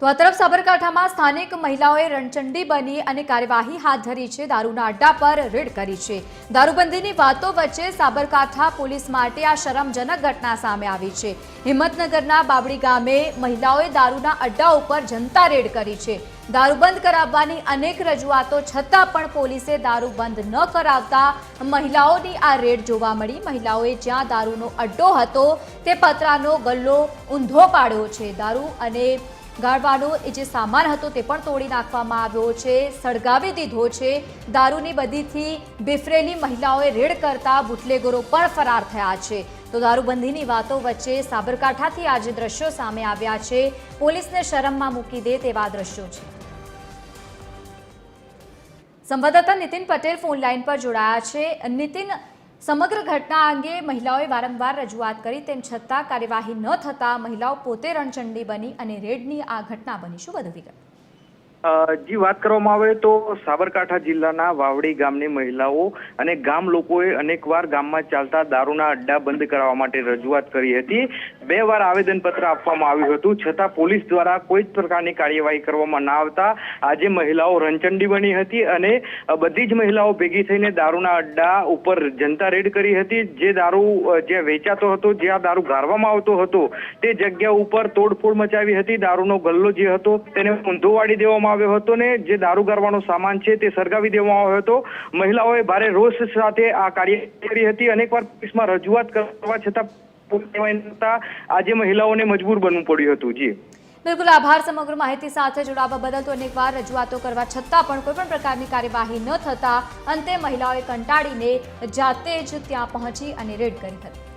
તો આ તરફ સાબરકાંઠામાં સ્થાનિક મહિલાઓએ રણચંડી બની અને કાર્યવાહી હાથ ધરી છે. દારૂના અડ્ડા પર રેડ કરી છે. દારૂબંધીની વાતો વચ્ચે સાબરકાંઠા પોલીસ માટે આ શરમજનક ઘટના સામે આવી છે. હિંમતનગરના બાબડી ગામે મહિલાઓએ દારૂના અડ્ડા ઉપર જનતા રેડ કરી છે. દારૂબંધ કરાવવાની અનેક રજૂઆતો છતાં પણ પોલીસે દારૂ બંધ ન કરાવતા મહિલાઓની આ રેડ જોવા મળી. મહિલાઓએ જ્યાં દારૂનો અડ્ડો હતો તે પતરાનો ગલ્લો ઊંધો પાડ્યો છે. દારૂ અને ગાળવાનો એ જે સામાન હતો તે પણ તોડી નાખવામાં આવ્યો છે. સળગાવી દીધો છે. દારૂની બધીથી બિફરેલી મહિલાઓએ રેડ કરતા બુટલેગરો પણ ફરાર થયા છે. તો દારૂબંધીની વાતો વચ્ચે સાબરકાંઠાથી આજે દ્રશ્યો સામે આવ્યા છે. પોલીસને શરમમાં મૂકી દે તેવા દ્રશ્યો છે. સંવાદદાતા નીતિન પટેલ ફોન લાઈન પર જોડાયા છે. નીતિન સમગ્ર ઘટના અંગે મહિલાઓએ વારંવાર રજૂઆત કરી, તેમ છતાં કાર્યવાહી ન થતાં મહિલાઓ પોતે રણચંડી બની અને રેડની આ ઘટના બની. શું વધુ વિગત? જી વાત કરવામાં આવે તો સાબરકાંઠા જિલ્લાના વાવડી ગામની મહિલાઓ અને ગામ લોકોએ અનેકવાર ગામમાં ચાલતા દારૂના અડ્ડા બંધ કરાવવા માટે રજૂઆત કરી હતી. બે વાર આવેદનપત્ર આપવામાં આવ્યું હતું. છતાં પોલીસ દ્વારા કોઈ જ પ્રકારની કાર્યવાહી કરવામાં ના આવતા આજે મહિલાઓ રણચંડી બની હતી અને બધી જ મહિલાઓ ભેગી થઈને દારૂના અડ્ડા ઉપર જનતા રેડ કરી હતી. જે દારૂ, જે વેચાતો હતો જ્યાં દારૂ ગાળવામાં આવતો હતો, તે જગ્યા ઉપર તોડફોડ મચાવી હતી. દારૂનો ગલ્લો જે હતો તેને ઊંધો વાળી દેવામાં આવ્યો હતો ને જે દારૂ ગાળવાનો સામાન છે તે સળગાવી દેવામાં આવ્યો હતો. મહિલાઓએ ભારે રોષ સાથે આ કાર્ય કરી હતી. અનેકવાર પોલીસમાં રજૂઆત કરવા છતાં આજે મહિલાઓને મજબૂર બનવું પડ્યું હતું. જી. બિલકુલ આભાર સમગ્ર માહિતી સાથે જોડાવા બદલ તો અનેકવાર રજૂઆતો કરવા છતાં પણ કોઈ પણ પ્રકારની કાર્યવાહી ન થતા અંતે મહિલાઓએ કંટાળીને જાતે જ ત્યાં પહોંચી અને રેડ કરી હતી.